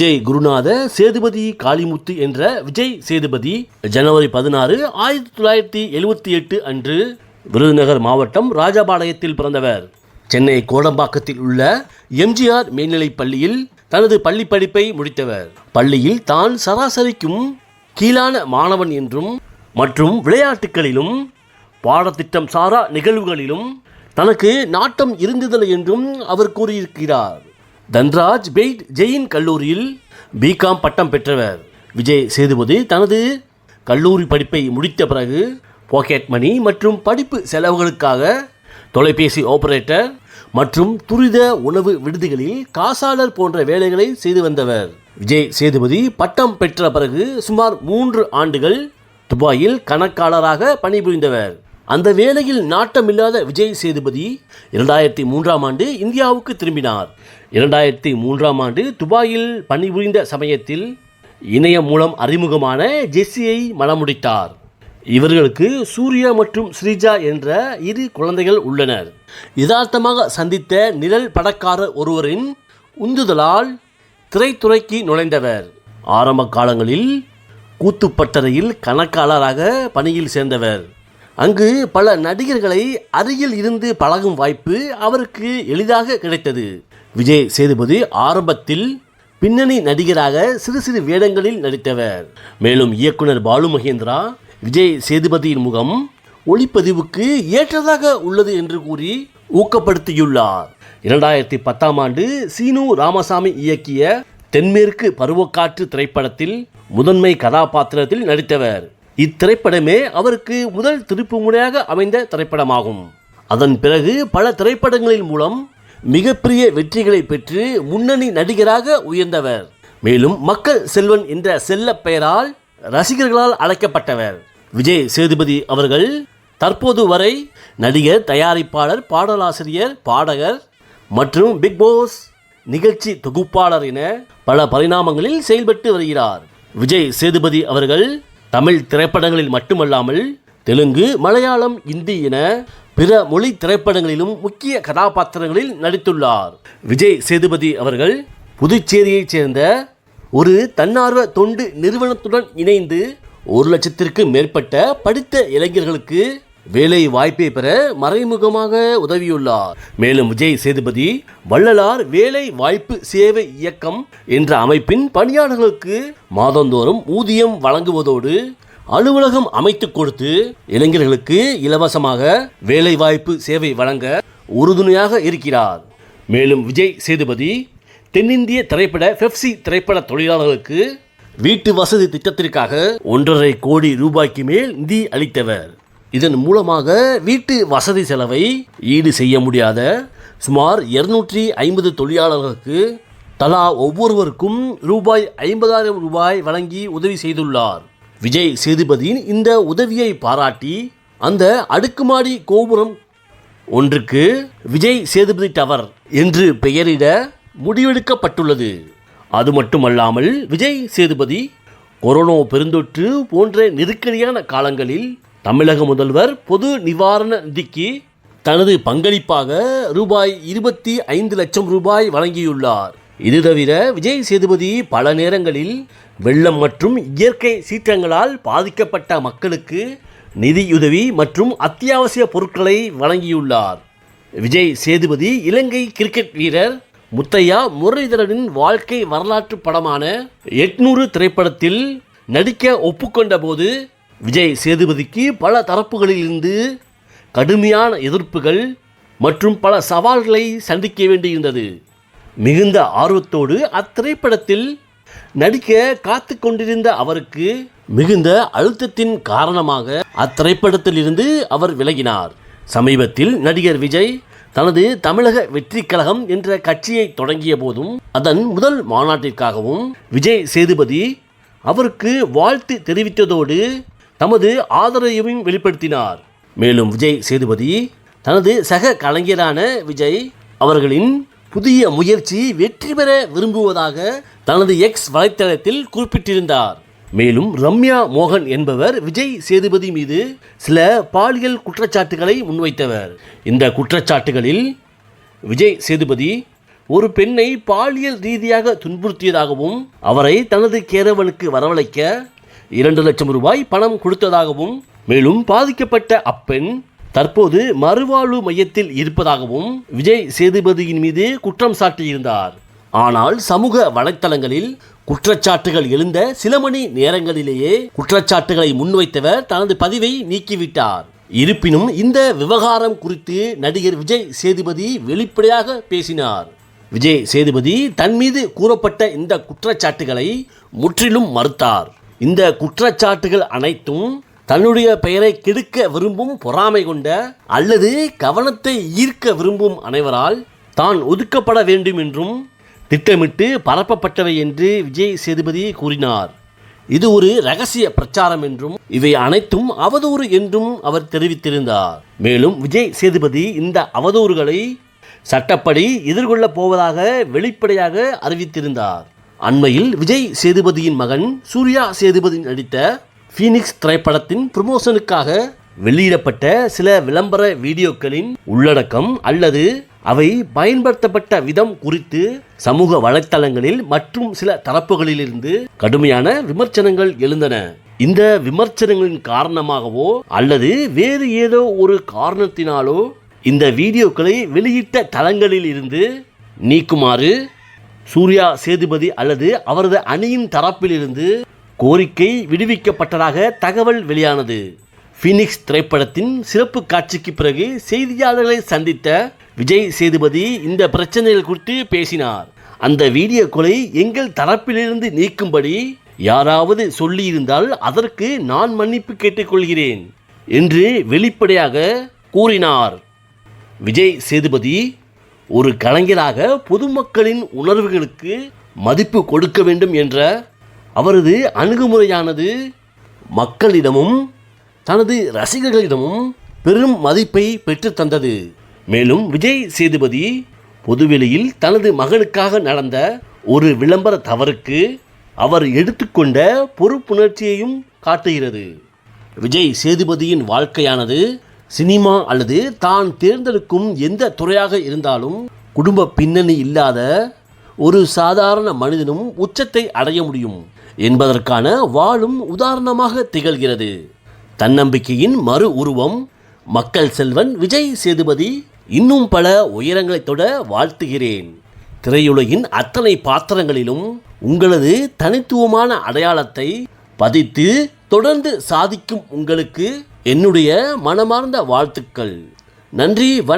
விஜய் குருநாத சேதுபதி காளிமுத்து என்ற விஜய் சேதுபதி ஜனவரி பதினாறு ஆயிரத்தி தொள்ளாயிரத்தி எழுபத்தி எட்டு அன்று விருதுநகர் மாவட்டம் ராஜபாளையத்தில் பிறந்தவர். சென்னை கோடம்பாக்கத்தில் உள்ள எம்ஜிஆர் மேல்நிலைப் பள்ளியில் தனது பள்ளி படிப்பை முடித்தவர். பள்ளியில் தான் சராசரிக்கும் கீழான மாணவன் என்றும் மற்றும் விளையாட்டுகளிலும் பாடத்திட்டம் சாரா நிகழ்வுகளிலும் தனக்கு நாட்டம் இருந்ததில்லை என்றும் அவர் கூறியிருக்கிறார். தன்ராஜ் பெய்ட் ஜெயின் கல்லூரியில் பிகாம் பட்டம் பெற்றவர். விஜய் சேதுபதி தனது கல்லூரி படிப்பை முடித்த பிறகு பாக்கெட் மணி மற்றும் படிப்பு செலவுகளுக்காக தொலைபேசி ஆபரேட்டர் மற்றும் துரித உணவு விடுதிகளில் காசாளர் போன்ற வேலைகளை செய்து வந்தவர். விஜய் சேதுபதி பட்டம் பெற்ற பிறகு சுமார் மூன்று ஆண்டுகள் துபாயில் கணக்காளராக பணிபுரிந்தவர். அந்த வேலையில் நாட்டமில்லாத விஜய் சேதுபதி இரண்டாயிரத்தி மூன்றாம் ஆண்டு இந்தியாவுக்கு திரும்பினார். இரண்டாயிரத்தி மூன்றாம் ஆண்டு துபாயில் பணிபுரிந்த சமயத்தில் இணையம் மூலம் அறிமுகமான ஜெஸ்ஸியை மணமுடித்தார். இவர்களுக்கு சூர்யா மற்றும் ஸ்ரீஜா என்ற இரு குழந்தைகள் உள்ளனர். யதார்த்தமாக சந்தித்த நிழல் படக்காரர் ஒருவரின் உந்துதலால் திரைத்துறைக்கு நுழைந்தவர். ஆரம்ப காலங்களில் கூத்துப்பட்டறையில் கணக்காளராக பணியில் சேர்ந்தவர். அங்கு பல நடிகர்களை அருகில் இருந்து பழகும் வாய்ப்பு அவருக்கு எளிதாக கிடைத்தது. விஜய் சேதுபதி ஆரம்பத்தில் பின்னணி நடிகராக சிறு சிறு வேடங்களில் நடித்தவர். மேலும் இயக்குனர் பாலு மகேந்திரா விஜய் சேதுபதியின் முகம் ஒளிப்பதிவுக்கு ஏற்றதாக உள்ளது என்று கூறி ஊக்கப்படுத்தியுள்ளார். இரண்டாயிரத்தி பத்தாம் ஆண்டு சீனு ராமசாமி இயக்கிய தென்மேற்கு பருவக்காற்று திரைப்படத்தில் முதன்மை கதாபாத்திரத்தில் நடித்தவர். இத்திரைப்படமே அவருக்கு முதல் திருப்புமுனையாக அமைந்த திரைப்படமாகும். அதன் பிறகு பல திரைப்படங்களின் மூலம் மிகப்பெரிய வெற்றிகளை பெற்று முன்னணி நடிகராக உயர்ந்தவர். மேலும் மக்கள் செல்வன் என்ற செல்ல பெயரால் ரசிகர்களால் அழைக்கப்பட்டவர். விஜய் சேதுபதி அவர்கள் தற்போது வரை நடிகர் தயாரிப்பாளர் பாடலாசிரியர் பாடகர் மற்றும் பிக் பாஸ் நிகழ்ச்சி தொகுப்பாளர் என பல பரிணாமங்களில் செயல்பட்டு வருகிறார். விஜய் சேதுபதி அவர்கள் தமிழ் திரைப்படங்களில் மட்டுமல்லாமல் தெலுங்கு மலையாளம் இந்தி என பிற மொழி திரைப்படங்களிலும் முக்கிய கதாபாத்திரங்களில் நடித்துள்ளார். விஜய் சேதுபதி அவர்கள் புதுச்சேரியைச் சேர்ந்த ஒரு தன்னார்வ தொண்டு நிறுவனத்துடன் இணைந்து ஒரு லட்சத்திற்கு மேற்பட்ட படித்த இளைஞர்களுக்கு வேலை வாய்ப்பை பெற மறைமுகமாக உதவியுள்ளார். மேலும் விஜய் சேதுபதி வள்ளலார் வேலை வாய்ப்பு சேவை இயக்கம் என்ற அமைப்பின் பணியாளர்களுக்கு மாதந்தோறும் ஊதியம் வழங்குவதோடு அலுவலகம் அமைத்து கொடுத்து இளைஞர்களுக்கு இலவசமாக வேலை வாய்ப்பு சேவை வழங்க உறுதுணையாக இருக்கிறார். மேலும் விஜய் சேதுபதி தென்னிந்திய திரைப்பட பெப்சி திரைப்பட தொழிலாளர்களுக்கு வீட்டு வசதி திட்டத்திற்காக ஒன்றரை கோடி ரூபாய்க்கு மேல் நிதி அளித்தவர். இதன் மூலமாக வீட்டு வசதி செலவை ஈடு செய்ய முடியாத சுமார் இருநூற்றி ஐம்பது தொழிலாளர்களுக்கு தலா ஒவ்வொருவருக்கும் ரூபாய் ஐம்பதாயிரம் ரூபாய் வழங்கி உதவி செய்துள்ளார். விஜய் சேதுபதியின் இந்த உதவியை பாராட்டி அந்த அடுக்குமாடி கோபுரம் ஒன்றுக்கு விஜய் சேதுபதி டவர் என்று பெயரிட முடிவெடுக்கப்பட்டுள்ளது. அது மட்டுமல்லாமல் விஜய் சேதுபதி கொரோனா பெருந்தொற்று போன்ற நெருக்கடியான காலங்களில் தமிழக முதல்வர் பொது நிவாரண நிதிக்கு தனது பங்களிப்பாக ரூபாய் இருபத்தி ஐந்து லட்சம் ரூபாய் வழங்கியுள்ளார். இது தவிர விஜய் சேதுபதி பல நேரங்களில் வெள்ளம் மற்றும் இயற்கை சீற்றங்களால் பாதிக்கப்பட்ட மக்களுக்கு நிதியுதவி மற்றும் அத்தியாவசிய பொருட்களை வழங்கியுள்ளார். விஜய் சேதுபதி இலங்கை கிரிக்கெட் வீரர் முத்தையா முரளிதரனின் வாழ்க்கை வரலாற்று படமான எட்நூறு திரைப்படத்தில் நடிக்க ஒப்புக்கொண்ட போது விஜய் சேதுபதிக்கு பல தரப்புகளிலிருந்து கடுமையான எதிர்ப்புகள் மற்றும் பல சவால்களை சந்திக்க வேண்டியிருந்தது. மிகுந்த ஆர்வத்தோடு அத்திரைப்படத்தில் நடிக்க காத்து கொண்டிருந்த அவருக்கு மிகுந்த அழுத்தத்தின் காரணமாக அத்திரைப்படத்தில் இருந்து அவர் விலகினார். சமீபத்தில் நடிகர் விஜய் தனது தமிழக வெற்றி கழகம் என்ற கட்சியை தொடங்கிய போதும் அதன் முதல் மாநாட்டிற்காகவும் விஜய் சேதுபதி அவருக்கு வாழ்த்து தெரிவித்ததோடு தமது ஆதரவையும் வெளிப்படுத்தினார். மேலும் விஜய் சேதுபதி தனது சக கலைஞரான விஜய் அவர்களின் புதிய முயற்சி வெற்றி பெற விரும்புவதாக தனது எக்ஸ் வலைத்தளத்தில் குறிப்பிட்டிருந்தார். மேலும் ரம்யா மோகன் என்பவர் விஜய் சேதுபதி மீது சில பாலியல் குற்றச்சாட்டுகளை முன்வைத்தவர். இந்த குற்றச்சாட்டுகளில் விஜய் சேதுபதி ஒரு பெண்ணை பாலியல் ரீதியாக துன்புறுத்தியதாகவும் அவரை தனது கேரவனுக்கு வரவழைக்க இரண்டு லட்சம் ரூபாய் பணம் கொடுத்ததாகவும் மேலும் பாதிக்கப்பட்ட அப்பெண் தற்போது மறுவாழ்வு மையத்தில் இருப்பதாகவும் விஜய் சேதுபதியின் மீது குற்றம் சாட்டியிருந்தார். ஆனால் சமூக வலைத்தளங்களில் குற்றச்சாட்டுகள் எழுந்த சில மணி நேரங்களிலேயே குற்றச்சாட்டுகளை முன்வைத்தவர் தனது பதிவை நீக்கிவிட்டார். இருப்பினும் இந்த விவகாரம் குறித்து நடிகர் விஜய் சேதுபதி வெளிப்படையாக பேசினார். விஜய் சேதுபதி தன் மீது கூறப்பட்ட இந்த குற்றச்சாட்டுகளை முற்றிலும் மறுத்தார். இந்த குற்றச்சாட்டுகள் அனைத்தும் தன்னுடைய பெயரை கெடுக்க விரும்பும் பொறாமை கொண்ட அல்லது கவனத்தை ஈர்க்க விரும்பும் அனைவரால் தான் ஒதுக்கப்பட வேண்டும் என்றும் திட்டமிட்டு பரப்பப்பட்டவை என்று விஜய் சேதுபதி கூறினார். இது ஒரு ரகசிய பிரச்சாரம் என்றும் இவை அனைத்தும் அவதூறு என்றும் அவர் தெரிவித்திருந்தார். மேலும் விஜய் சேதுபதி இந்த அவதூறுகளை சட்டப்படி எதிர்கொள்ளப் போவதாக வெளிப்படையாக அறிவித்திருந்தார். அண்மையில் விஜய் சேதுபதியின் மகன் சூர்யா சேதுபதி நடித்த ஃபீனிக்ஸ் திரைப்படத்தின் ப்ரமோஷனுக்காக வெளியிடப்பட்ட சில விளம்பர வீடியோக்களின் உள்ளடக்கம் அல்லது அவை பயன்படுத்தப்பட்ட விதம் குறித்து சமூக வலைத்தளங்களில் மற்றும் சில தரப்புகளிலிருந்து கடுமையான விமர்சனங்கள் எழுந்தன. இந்த விமர்சனங்களின் காரணமாகவோ அல்லது வேறு ஏதோ ஒரு காரணத்தினாலோ இந்த வீடியோக்களை வெளியிட்ட தளங்களில் இருந்து நீக்குமாறு சூர்யா சேதுபதி அல்லது அவரது அணியின் தரப்பிலிருந்து கோரிக்கை விடுவிக்கப்பட்டதாக தகவல் வெளியானது. ஃபீனிக்ஸ் திரைப்படத்தின் சிறப்பு காட்சிக்கு பிறகு செய்தியாளர்களை சந்தித்த விஜய் சேதுபதி இந்த பிரச்சனைகள் குறித்து பேசினார். அந்த வீடியோ கொலை எங்கள் தரப்பிலிருந்து நீக்கும்படி யாராவது சொல்லியிருந்தால் அதற்கு நான் மன்னிப்பு கேட்டுக்கொள்கிறேன் என்று வெளிப்படையாக கூறினார். விஜய் சேதுபதி ஒரு கலைஞராக பொதுமக்களின் உணர்வுகளுக்கு மதிப்பு கொடுக்க வேண்டும் என்ற அவரது அணுகுமுறையானது மக்களிடமும் தனது ரசிகர்களிடமும் பெரும் மதிப்பை பெற்றுத்தந்தது மேலும் விஜய் சேதுபதி பொதுவெளியில் தனது மகனுக்காக நடந்த ஒரு விளம்பர தவறுக்கு அவர் எடுத்துக்கொண்ட பொறுப்புணர்ச்சியையும் காட்டுகிறது. விஜய் சேதுபதியின் வாழ்க்கையானது சினிமா அல்லது தான் தேர்ந்தெடுக்கும் எந்த துறையாக இருந்தாலும் குடும்ப பின்னணி இல்லாத ஒரு சாதாரண மனிதனும் உச்சத்தை அடைய முடியும். என்பதற்கான வாழும் உதாரணமாக திகழ்கிறது. தன்னம்பிக்கையின் மறு உருவம் மக்கள் செல்வன் விஜய் சேதுபதி இன்னும் பல உயரங்களை தொட வாழ்த்துகிறேன். திரையுலகின் அத்தனை பாத்திரங்களிலும் உங்களது தனித்துவமான அடையாளத்தை பதித்து தொடர்ந்து சாதிக்கும் உங்களுக்கு என்னுடைய மனமார்ந்த வாழ்த்துக்கள். நன்றி வண